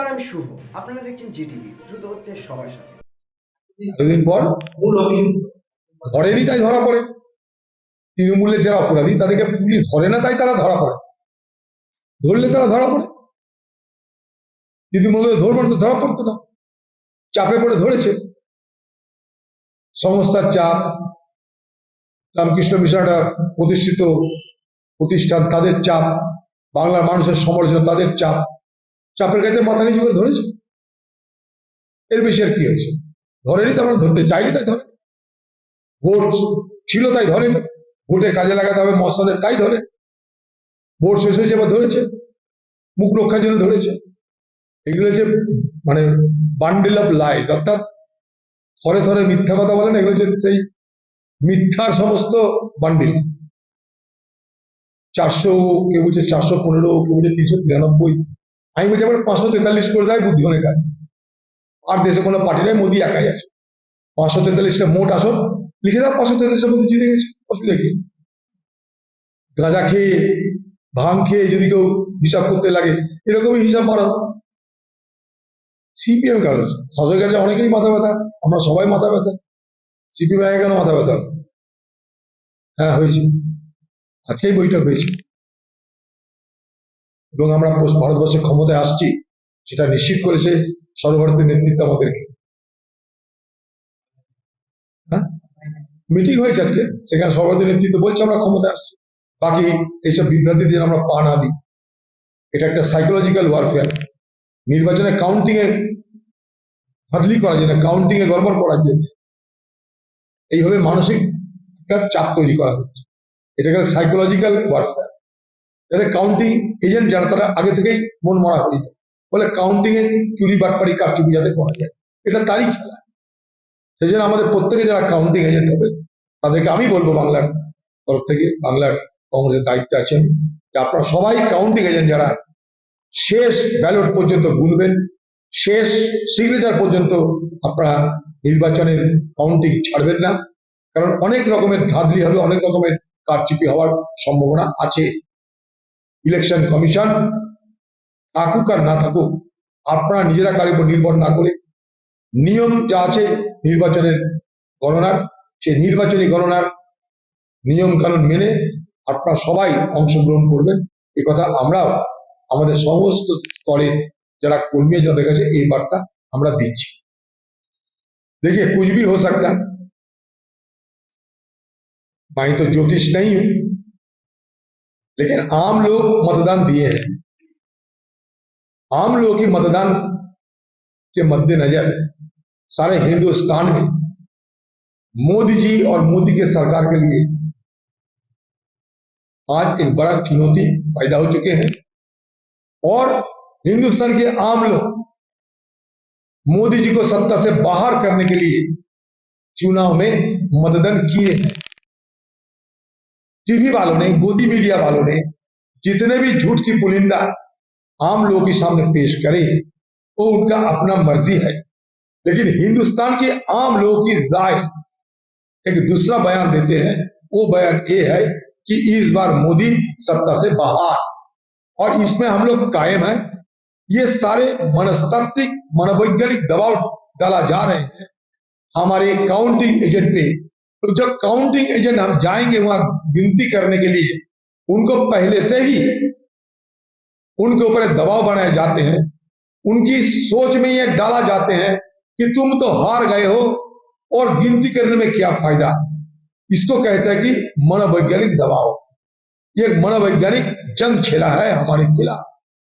নমস্কার আমি শুভ। আপনারা দেখছেন জিটিভি দ্রুত হচ্ছে সবার সাথে। এতদিন পর ধরেনি তাই ধরা পড়ে। তৃণমূলের যারা অপরাধী তাদেরকে পুলিশ ধরে না তাই তারা ধরা পড়ে। ধরলে তারা ধরা পড়ে। ধরবেন তো ধরা পড়তো না। চাপে পড়ে ধরেছে। সংস্থার চাপ রামকৃষ্ণ মিশনটা প্রতিষ্ঠিত প্রতিষ্ঠান তাদের চাপ বাংলার মানুষের সমালোচনা তাদের চাপ। চাপের কাছে মাথা নিচু করে ধরেছে? এর বেশি আর কি হয়েছে? ধরেনি তার মানে ধরতে, চাইনি তাই ধরে ভোট ছিল তাই ধরেন। ভোটে কাজে লাগাতে হবে মস্তাদের তাই ধরে। ভোট শেষ হয়েছে এবার ধরেছে? মুখ রক্ষার জন্য ধরেছে। এগুলো হচ্ছে মানে বান্ডেল অফ লাইফ অর্থাৎ থরে থরে মিথ্যা কথা বলেন এগুলো হচ্ছে সেই মিথ্যার সমস্ত বান্ডিল চারশো, কেউ বলছে চারশো পনেরো, কেউ বলছে তিনশো তিরানব্বই। আমি বলছি আবার পাঁচশো তেতাল্লিশ করে দেয় বুদ্ধিমানের কাজ আর দেশে কোনো পার্টি নয় মোদি একাই আছে। পাঁচশো তেতাল্লিশটা মোট আসন, লিখে দাও, পাঁচশো তেতাল্লিশটা মোদি জিতে গেছে অসুবিধা কি গাঁজা খেয়ে ভাঙ খেয়ে যদি কেউ হিসাব করতে লাগে, এরকমই হিসাব মারা। সিপিএম কেন? শাসকের কাছে অনেকেই মাথা ব্যথা, আমরা সবাই মাথা ব্যথা। সিপিএম কেন মাথা ব্যথা? হ্যাঁ হয়েছে। আজকেই বৈঠক হয়েছে। এবং আমরা ভারতবর্ষে ক্ষমতায় আসছি, সেটা নিশ্চিত করেছে সর্বভারতীয় নেতৃত্ব আমাদেরকে। হ্যাঁ? মিটিং হয়েছে আজকে, সেখানে সর্বভারতীয় নেতৃত্ব বলছে আমরা ক্ষমতায় আসছি। বাকি এইসব বিভ্রান্তি দিয়ে আমরা পা না দিই। এটা একটা সাইকোলজিক্যাল ওয়ারফেয়ার নির্বাচনে কাউন্টিং এ ফাদলি করার জন্য কাউন্টিং এ গড়বড় করার জন্য। এইভাবে মানসিক একটা চাপ তৈরি করা হচ্ছে। এটাকে সাইকোলজিক্যাল ওয়ারফেয়ার যাতে কাউন্টিং এজেন্ট যারা তারা আগে থেকেই মন মরা হয়ে যায়। বলে কাউন্টিং এর চুরি বাটপাড়ি কারচুপি যাতে করা যায়, এটা তারই খেলা। সেই জন্য আমাদের প্রত্যেকে যারা কাউন্টিং এজেন্ট হবে, তাদেরকে আমি বলব বাংলার তরফ থেকে, বাংলার কংগ্রেসের দায়িত্বে আছেন, যে আপনারা সবাই কাউন্টিং এজেন্ট যারা, শেষ ব্যালট পর্যন্ত গুনবেন, শেষ সিগনেচার পর্যন্ত আপনারা নির্বাচনের কাউন্টিং ছাড়বেন না। কারণ অনেক রকমের ধাঁধলি হবে, অনেক রকমের কারচুপি হওয়ার সম্ভাবনা আছে। ইলেকশন কমিশন থাকুক আর না থাকুক আপনারা নিজেরা কারোর উপর নির্ভর না করে নিয়ম যা আছে নির্বাচনের গণনার সেই নির্বাচনী গণনার নিয়ম কানুন মেনে আপনারা সবাই অংশগ্রহণ করবেন এ কথা আমরাও আমাদের সমস্ত স্তরে যারা কর্মী আছে তাদের কাছে এই বার্তা আমরা দিচ্ছি देखिए कुछ भी हो सकता है मैं तो ज्योतिष नहीं हूं लेकिन आम लोग मतदान दिए हैं। आम लोगों की मतदान के मद्देनजर सारे हिंदुस्तान में मोदी जी और मोदी के सरकार के लिए आज एक बड़ा चुनौती पैदा हो चुके हैं। और हिंदुस्तान के आम लोग मोदी जी को सत्ता से बाहर करने के लिए चुनाव में मतदान किए हैं। टीवी वालों ने, गोदी मीडिया वालों ने जितने भी झूठ की पुलिंदा आम लोगों के सामने पेश करे, वो उनका अपना मर्ज़ी है। लेकिन हिंदुस्तान के आम लोगों की राय एक दूसरा बयान देते हैं। वो बयान ये है कि इस बार मोदी सत्ता से बाहर। और इसमें हम लोग कायम है। ये सारे मनस्तात्विक, मनोवैज्ञानिक दबाव डाला जा रहे हैं। हमारे काउंटिंग एजेंट पे तो जब काउंटिंग एजेंट हम जाएँगे वहाँ गिनती करने के लिए, उनको पहले से ही उनके ऊपर दबाव बनाए जाते हैं। उनकी सोच में ये डाला जाते हैं कि तुम तो हार गए हो और गिनती करने में क्या फ़ायदा? इसको कहते हैं कि मनोवैज्ञानिक दबाव। ये मनोवैज्ञानिक जंग छेड़ा है हमारे खिलाफ।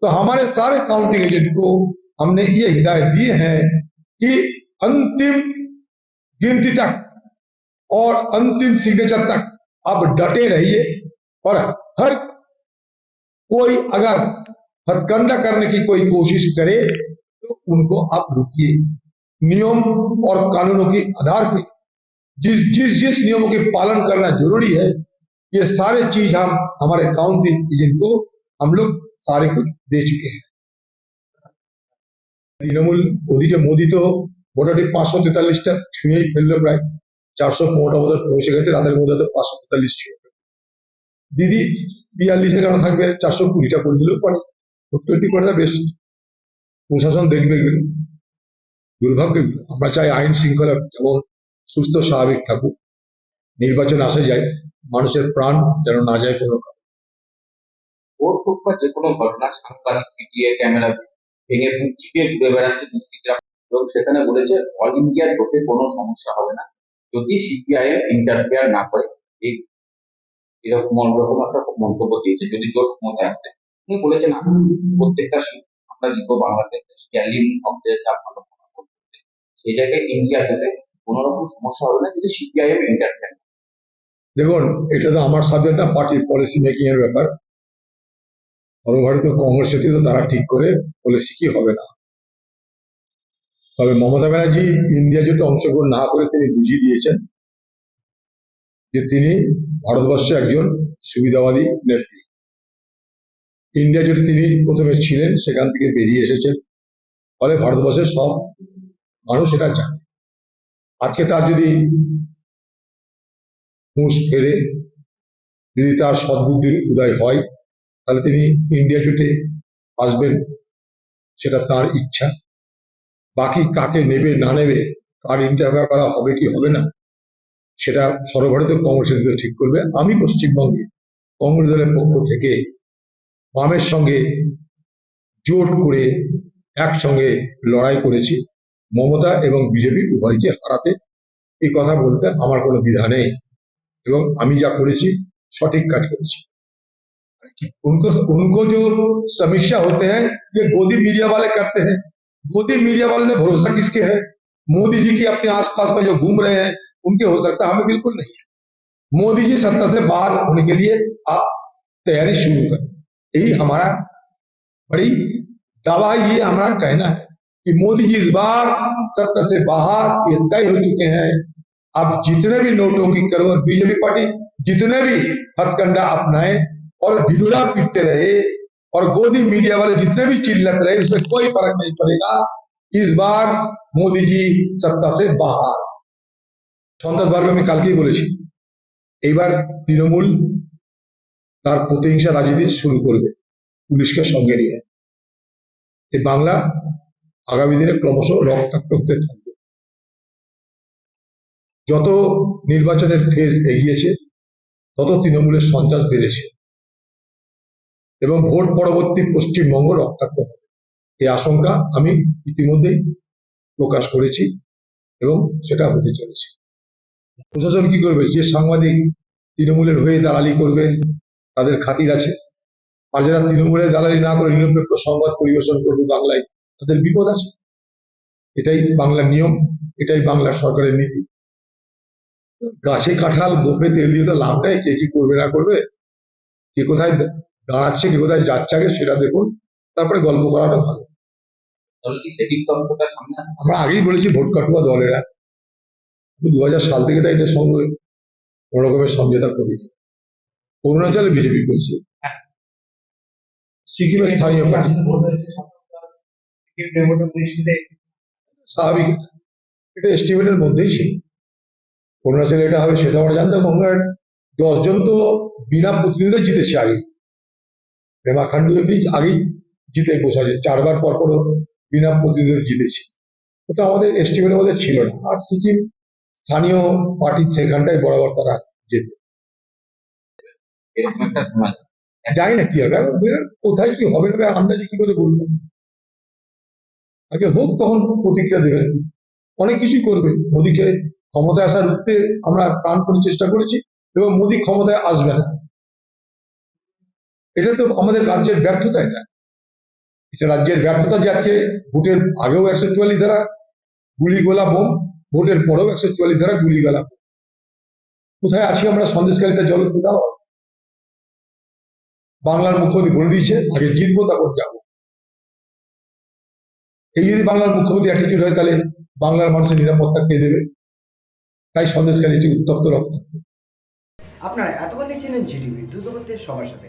तो हमारे सारे काउंटिंग एजेंट को हमने ये हिदायत दी है कि अंतिम गिनती तक और अंतिम सिग्नेचर तक आप डटे रहिए और हर कोई अगर हथकंडा करने की कोई कोशिश करे तो उनको आप रुकिए नियम और कानूनों के आधार पे जिस जिस जिस नियमों के पालन करना जरूरी है ये सारे चीज हम हमारे काउंटिंग एजेंट को हम लोग सारे कुछ दे चुके हैं তৃণমূল ওদিকে মোদি তো মোটামুটি পাঁচশো তেতাল্লিশটা ছুঁয়েই ফেললো প্রায় চারশো পনেরোটা মধ্যে পৌঁছে গেছে, রাতের মধ্যে তো পাঁচশো তেতাল্লিশ ফেলল। দিদি, বিয়াল্লিশে কেন থাকবে? চারশো কুড়িটা করে দিলেও পারে টোয়েন্টি করে বেশ প্রশাসন দেখবে এগুলো দুর্ভাগ্য আমরা চাই আইন শৃঙ্খলা যেমন সুস্থ, স্বাভাবিক থাকুক। নির্বাচন আসে যায়, মানুষের প্রাণ যেন না যায় কোনো কারণে। ভোট বা যে কোনো ঘটনা সাংবাদিক পিটিয়ে ক্যামেরা ভেঙে চিপিয়ে ঘুরে বেড়াচ্ছে দুষ্কৃতীরা এবং সেখানে বলেছে, অল ইন্ডিয়া জোটে কোনো সমস্যা হবে না। যদি সিপিআইএম ইন্টারফেয়ার না করে এরকম অন্যরকম একটা মন্তব্য দিয়েছে, যদি জোট ক্ষমতায় আসে তিনি বলেছেন প্রত্যেকটা আমরা জিতবো বাংলাদেশ দেখুন, এটা তো আমার সাবজেক্ট না পার্টির পলিসি মেকিং এর ব্যাপার। সর্বভারতীয় কংগ্রেস তারা ঠিক করে পলিসি কি হবে না। তবে মমতা ব্যানার্জি ইন্ডিয়া জোটে অংশগ্রহণ না করে তিনি বুঝিয়ে দিয়েছেন যে তিনি ভারতবর্ষে একজন সুবিধাবাদী নেত্রী। ইন্ডিয়া জোটে তিনি প্রথমে ছিলেন, সেখান থেকে বেরিয়ে এসেছেন। ফলে ভারতবর্ষের সব মানুষ এটা জানে। আজকে তার যদি হুঁশ ফেরে, যদি তার সদ্বুদ্ধির উদয় হয়, তাহলে তিনি ইন্ডিয়া জোটে আসবেন, সেটা তার ইচ্ছা। বাকি কাকে নেবে না নেবে কার ইন্টারভিউ করা হবে কি হবে না সেটা সর্বভারতীয় কংগ্রেস সমিতি ঠিক করবে আমি পশ্চিমবঙ্গে কংগ্রেস দলের পক্ষ থেকে বামের সঙ্গে জোট করে একসঙ্গে লড়াই করেছি মমতা এবং বিজেপি উভয়কে হারাতে এই কথা বলতে আমার কোনো দ্বিধা নেই এবং আমি যা করেছি সঠিক কাজ করেছি उनको उनको जो समीक्षा होते हैं ये गोदी मीडिया वाले करते हैं गोदी मीडिया वाले ने भरोसा किसके है? मोदी जी की अपने आसपास में जो घूम रहे हैं, उनके हो सकता है, हमें बिल्कुल नहीं है। मोदी जी सत्ता से बाहर होने के लिए आप तैयारी शुरू करें। यही हमारा बड़ी दावा ये हमारा कहना है कि मोदी जी इस बार सत्ता से बाहर ये तय हो चुके हैं। अब जितने भी नोटों की करो बीजेपी पार्टी जितने भी हथकंडा अपनाए, और ढिढोरा पीटते रहे और गोदी मीडिया वाले जितने भी चिल्लत रहे उसमें कोई फर्क नहीं पड़ेगा इस बार मोदी जी सत्ता से बाहर সন্ত্রাসবাদকে আমি কালকেই বলেছি এইবার তৃণমূল তার প্রতিহিংসা রাজনীতি শুরু করবে পুলিশকে সঙ্গে নিয়ে এই বাংলা আগামী দিনে ক্রমশ রক্তাক্ত হতে থাকবে যত নির্বাচনের ফেজ এগিয়েছে তত তৃণমূলের সন্ত্রাস বেড়েছে এবং ভোট পরবর্তী পশ্চিমবঙ্গ রক্তাক্ত হবে। এই আশঙ্কা আমি ইতিমধ্যেই প্রকাশ করেছি এবং সেটা হতে চলেছে। প্রশাসন কি করবে? যে সাংবাদিক তৃণমূলের হয়ে দালালি করবে তাদের খাতির আছে। আর যারা তৃণমূলের দালালি না করে নিরপেক্ষ সংবাদ পরিবেশন করবে বাংলায়, তাদের বিপদ আছে। এটাই বাংলার নিয়ম, এটাই বাংলার সরকারের নীতি। গাছে কাঁঠাল, গোপে তেল দিয়ে তো লাভ নেই কে কি করবে না করবে? কে কোথায় দাঁড়াচ্ছে কে কোথায় যাচ্ছে আগে সেটা দেখুন। তারপরে গল্প করাটা ভালো। আমরা আগেই বলেছি ভোট কাটুয়া দলেরা। দু হাজার সাল থেকে তাই এদের সঙ্গে কোনো রকমের সমঝোতা করি অরুণাচলে বিজেপি করছে। সিকিমের স্থানীয় পার্টি। স্বাভাবিক। এটা এস্টিমেটের মধ্যেই ছিল। অরুণাচলে এটা হবে সেটা আমরা জানতাম। আমরা দশজন তো বিনা প্রতিনিধিত্ব জিতেছে আগে। রেমা খান্ডু এমনি আগেই জিতে বসেছে চারবার পর বিনা প্রতিনিধিত্ব জিতেছে। ওটা আমাদের এস্টিমেটের মধ্যে ছিল না। আর সিকিম স্থানীয় পার্টি সেখানটাই বরাবর তারা যেতে যায় জানি না কি হবে। কোথায় কি হবে না আন্দাজে কি করে বলব। আগে হোক তখন প্রতিক্রিয়া দেবেন অনেক কিছুই করবে। মোদীকে ক্ষমতায় আসার রুখতে আমরা প্রাণপণে চেষ্টা করেছি এবং মোদী ক্ষমতায় আসবে না। এটা তো আমাদের রাজ্যের ব্যর্থতা এটা। এটা রাজ্যের ব্যর্থতা যে আজকে ভোটের আগেও একশো চুয়াল্লিশ ধারা গুলি গোলা বোম, ভোটের পরেও একশো চুয়াল্লিশ ধারা গুলি গোলা বোম। কোথায় আছি আমরা? সন্দেশকারীটা জল তো দাও। বাংলার মুখ্যমন্ত্রী বলে দিয়েছে, আগে জিতবো, তারপর যাব। এই যদি বাংলার মুখ্যমন্ত্রী অ্যাটিটিউড হয়, তাহলে বাংলার মানুষের নিরাপত্তা কে দেবে? তাই সন্দেশকারী একটি উত্তপ্ত রক্ত। আপনারা এতক্ষণ দেখছিলেন জিটিভি দ্রুত হচ্ছে সবার সাথে।